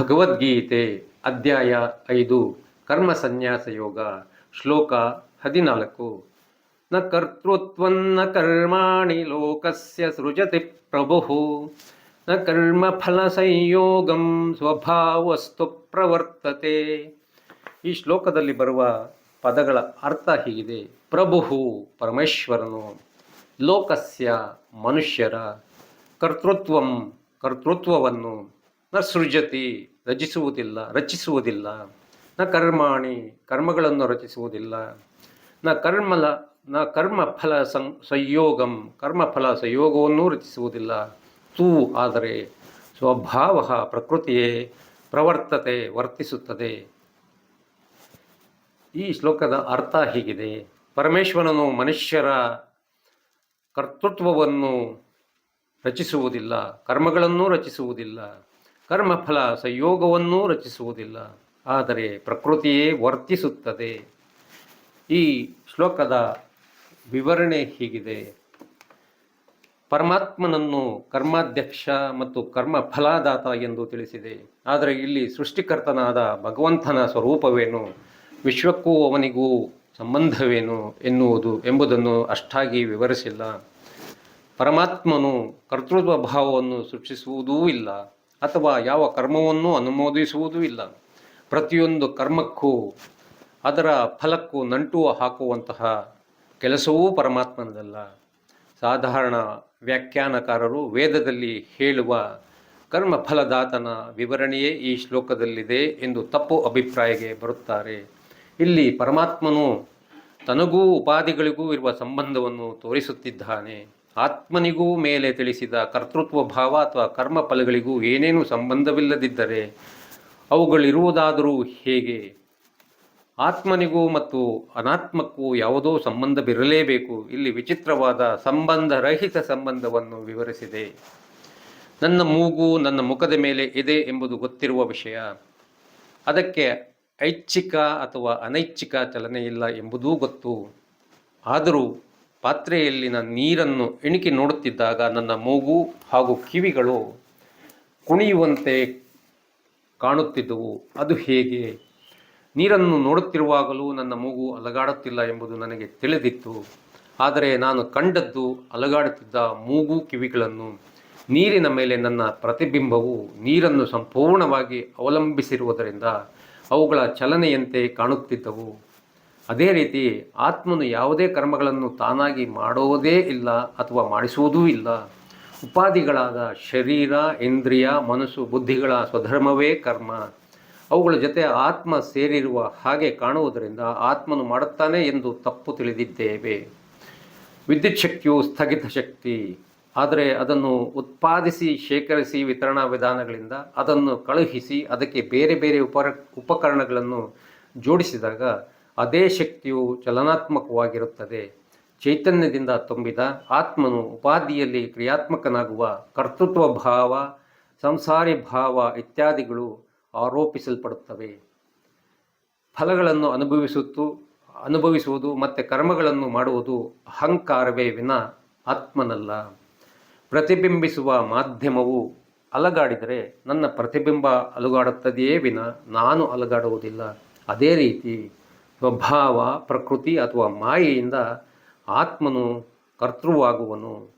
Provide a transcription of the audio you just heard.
ಭಗವದ್ಗೀತೆ ಅಧ್ಯಾಯ ಐದು, ಕರ್ಮ ಸನ್ಯಾಸ ಯೋಗ ಶ್ಲೋಕ ಹದಿನಾಲ್ಕು. ನ ಕರ್ತೃತ್ವನ್ನ ಕರ್ಮಾಣಿ ಲೋಕಸ್ಯ ಸೃಜತಿ ಪ್ರಭು, ನ ಕರ್ಮಫಲ ಸಂಯೋಗಂ ಸ್ವಭಾವಸ್ತು ಪ್ರವರ್ತತೆ. ಈ ಶ್ಲೋಕದಲ್ಲಿ ಬರುವ ಪದಗಳ ಅರ್ಥ ಹೀಗಿದೆ. ಪ್ರಭು ಪರಮೇಶ್ವರನು, ಲೋಕಸ್ಯ ಮನುಷ್ಯರ ಕರ್ತೃತ್ವಂ ಕರ್ತೃತ್ವವನ್ನು ನ ಸೃಜತಿ, ರಚಿಸುವುದಿಲ್ಲ ರಚಿಸುವುದಿಲ್ಲ. ನ ಕರ್ಮಾಣಿ, ಕರ್ಮಗಳನ್ನು ರಚಿಸುವುದಿಲ್ಲ. ನ ಕರ್ಮಲ, ನ ಕರ್ಮಫಲ ಸಂ, ಸಂಯೋಗಂ, ಕರ್ಮಫಲ ಸಂಯೋಗವನ್ನೂ ರಚಿಸುವುದಿಲ್ಲ. ತೂ ಆದರೆ ಸ್ವಭಾವ ಪ್ರಕೃತಿಯೇ ಪ್ರವರ್ತತೆ ವರ್ತಿಸುತ್ತದೆ. ಈ ಶ್ಲೋಕದ ಅರ್ಥ ಹೀಗಿದೆ. ಪರಮೇಶ್ವರನು ಮನುಷ್ಯರ ಕರ್ತೃತ್ವವನ್ನು ರಚಿಸುವುದಿಲ್ಲ, ಕರ್ಮಗಳನ್ನು ರಚಿಸುವುದಿಲ್ಲ. ಕರ್ಮಫಲ ಸಂಯೋಗವನ್ನೂ ರಚಿಸುವುದಿಲ್ಲ, ಆದರೆ ಪ್ರಕೃತಿಯೇ ವರ್ತಿಸುತ್ತದೆ. ಈ ಶ್ಲೋಕದ ವಿವರಣೆ ಹೀಗಿದೆ. ಪರಮಾತ್ಮನನ್ನು ಕರ್ಮಾಧ್ಯಕ್ಷ ಮತ್ತು ಕರ್ಮ ಫಲದಾತ ಎಂದು ತಿಳಿಸಿದೆ. ಆದರೆ ಇಲ್ಲಿ ಸೃಷ್ಟಿಕರ್ತನಾದ ಭಗವಂತನ ಸ್ವರೂಪವೇನು, ವಿಶ್ವಕ್ಕೂ ಅವನಿಗೂ ಸಂಬಂಧವೇನು ಎನ್ನುವುದು ಎಂಬುದನ್ನು ಅಷ್ಟಾಗಿ ವಿವರಿಸಿಲ್ಲ. ಪರಮಾತ್ಮನು ಕರ್ತೃತ್ವ ಭಾವವನ್ನು ಸೃಷ್ಟಿಸುವುದೂ ಇಲ್ಲ. ಅಥವಾ ಯಾವ ಕರ್ಮವನ್ನು ಅನುಮೋದಿಸುವುದೂ ಇಲ್ಲ. ಪ್ರತಿಯೊಂದು ಕರ್ಮಕ್ಕೂ ಅದರ ಫಲಕ್ಕೂ ನಂಟು ಹಾಕುವಂತಹ ಕೆಲಸವೂ ಪರಮಾತ್ಮನದಲ್ಲ. ಸಾಧಾರಣ ವ್ಯಾಖ್ಯಾನಕಾರರು ವೇದದಲ್ಲಿ ಹೇಳುವ ಕರ್ಮಫಲದಾತನ ವಿವರಣೆಯೇ ಈ ಶ್ಲೋಕದಲ್ಲಿದೆ ಎಂದು ತಪ್ಪು ಅಭಿಪ್ರಾಯಕ್ಕೆ ಬರುತ್ತಾರೆ. ಇಲ್ಲಿ ಪರಮಾತ್ಮನು ತನಗೂ ಉಪಾಧಿಗಳಿಗೂ ಇರುವ ಸಂಬಂಧವನ್ನು ತೋರಿಸುತ್ತಿದ್ದಾನೆ. ಆತ್ಮನಿಗೂ ಮೇಲೆ ತಿಳಿಸಿದ ಕರ್ತೃತ್ವ ಭಾವ ಅಥವಾ ಕರ್ಮ ಫಲಗಳಿಗೂ ಏನೇನು ಸಂಬಂಧವಿಲ್ಲದಿದ್ದರೆ ಅವುಗಳಿರುವುದಾದರೂ ಹೇಗೆ? ಆತ್ಮನಿಗೂ ಮತ್ತು ಅನಾತ್ಮಕ್ಕೂ ಯಾವುದೋ ಸಂಬಂಧವಿರಲೇಬೇಕು. ಇಲ್ಲಿ ವಿಚಿತ್ರವಾದ ಸಂಬಂಧರಹಿತ ಸಂಬಂಧವನ್ನು ವಿವರಿಸಿದೆ. ನನ್ನ ಮೂಗು ನನ್ನ ಮುಖದ ಮೇಲೆ ಇದೆ ಎಂಬುದು ಗೊತ್ತಿರುವ ವಿಷಯ. ಅದಕ್ಕೆ ಐಚ್ಛಿಕ ಅಥವಾ ಅನೈಚ್ಛಿಕ ಚಲನೆ ಇಲ್ಲ ಎಂಬುದೂ ಗೊತ್ತು. ಆದರೂ ಪಾತ್ರೆಯಲ್ಲಿನ ನೀರನ್ನು ಎಣಿಕೆ ನೋಡುತ್ತಿದ್ದಾಗ ನನ್ನ ಮೂಗು ಹಾಗೂ ಕಿವಿಗಳು ಕುಣಿಯುವಂತೆ ಕಾಣುತ್ತಿದ್ದವು. ಅದು ಹೇಗೆ? ನೀರನ್ನು ನೋಡುತ್ತಿರುವಾಗಲೂ ನನ್ನ ಮೂಗು ಅಲಗಾಡುತ್ತಿಲ್ಲ ಎಂಬುದು ನನಗೆ ತಿಳಿದಿತ್ತು. ಆದರೆ ನಾನು ಕಂಡದ್ದು ಅಲಗಾಡುತ್ತಿದ್ದ ಮೂಗು ಕಿವಿಗಳನ್ನು. ನೀರಿನ ಮೇಲೆ ನನ್ನ ಪ್ರತಿಬಿಂಬವು ನೀರನ್ನು ಸಂಪೂರ್ಣವಾಗಿ ಅವಲಂಬಿಸಿರುವುದರಿಂದ ಅವುಗಳ ಚಲನೆಯಂತೆ ಕಾಣುತ್ತಿದ್ದವು. ಅದೇ ರೀತಿ ಆತ್ಮನು ಯಾವುದೇ ಕರ್ಮಗಳನ್ನು ತಾನಾಗಿ ಮಾಡೋದೇ ಇಲ್ಲ ಅಥವಾ ಮಾಡಿಸುವುದೂ ಇಲ್ಲ. ಉಪಾಧಿಗಳಾದ ಶರೀರ, ಇಂದ್ರಿಯ, ಮನಸ್ಸು, ಬುದ್ಧಿಗಳ ಸ್ವಧರ್ಮವೇ ಕರ್ಮ. ಅವುಗಳ ಜೊತೆ ಆತ್ಮ ಸೇರಿರುವ ಹಾಗೆ ಕಾಣುವುದರಿಂದ ಆತ್ಮನು ಮಾಡುತ್ತಾನೆ ಎಂದು ತಪ್ಪು ತಿಳಿದಿದ್ದೇವೆ. ವಿದ್ಯುತ್ ಶಕ್ತಿಯು ಸ್ಥಗಿತ ಶಕ್ತಿ. ಆದರೆ ಅದನ್ನು ಉತ್ಪಾದಿಸಿ ಶೇಖರಿಸಿ ವಿತರಣಾ ವಿಧಾನಗಳಿಂದ ಅದನ್ನು ಕಳುಹಿಸಿ ಅದಕ್ಕೆ ಬೇರೆ ಬೇರೆ ಉಪರ, ಉಪಕರಣಗಳನ್ನು ಜೋಡಿಸಿದಾಗ ಅದೇ ಶಕ್ತಿಯು ಚಲನಾತ್ಮಕವಾಗಿರುತ್ತದೆ. ಚೈತನ್ಯದಿಂದ ತುಂಬಿದ ಆತ್ಮನು ಉಪಾಧಿಯಲ್ಲಿ ಕ್ರಿಯಾತ್ಮಕನಾಗುವ ಕರ್ತೃತ್ವ ಭಾವ ಸಂಸಾರಿ ಭಾವ ಇತ್ಯಾದಿಗಳು ಆರೋಪಿಸಲ್ಪಡುತ್ತವೆ. ಫಲಗಳನ್ನು ಅನುಭವಿಸುತ್ತು, ಅನುಭವಿಸುವುದು ಮತ್ತು ಕರ್ಮಗಳನ್ನು ಮಾಡುವುದು ಅಹಂಕಾರವೇ ವಿನ ಆತ್ಮನಲ್ಲ. ಪ್ರತಿಬಿಂಬಿಸುವ ಮಾಧ್ಯಮವು ಅಲಗಾಡಿದರೆ ನನ್ನ ಪ್ರತಿಬಿಂಬ ಅಲುಗಾಡುತ್ತದೆಯೇ ವಿನ ನಾನು ಅಲಗಾಡುವುದಿಲ್ಲ. ಅದೇ ರೀತಿ ಸ್ವಭಾವ ಪ್ರಕೃತಿ ಅಥವಾ ಮಾಯೆಯಿಂದ ಆತ್ಮನು ಕರ್ತೃವಾಗುವನು.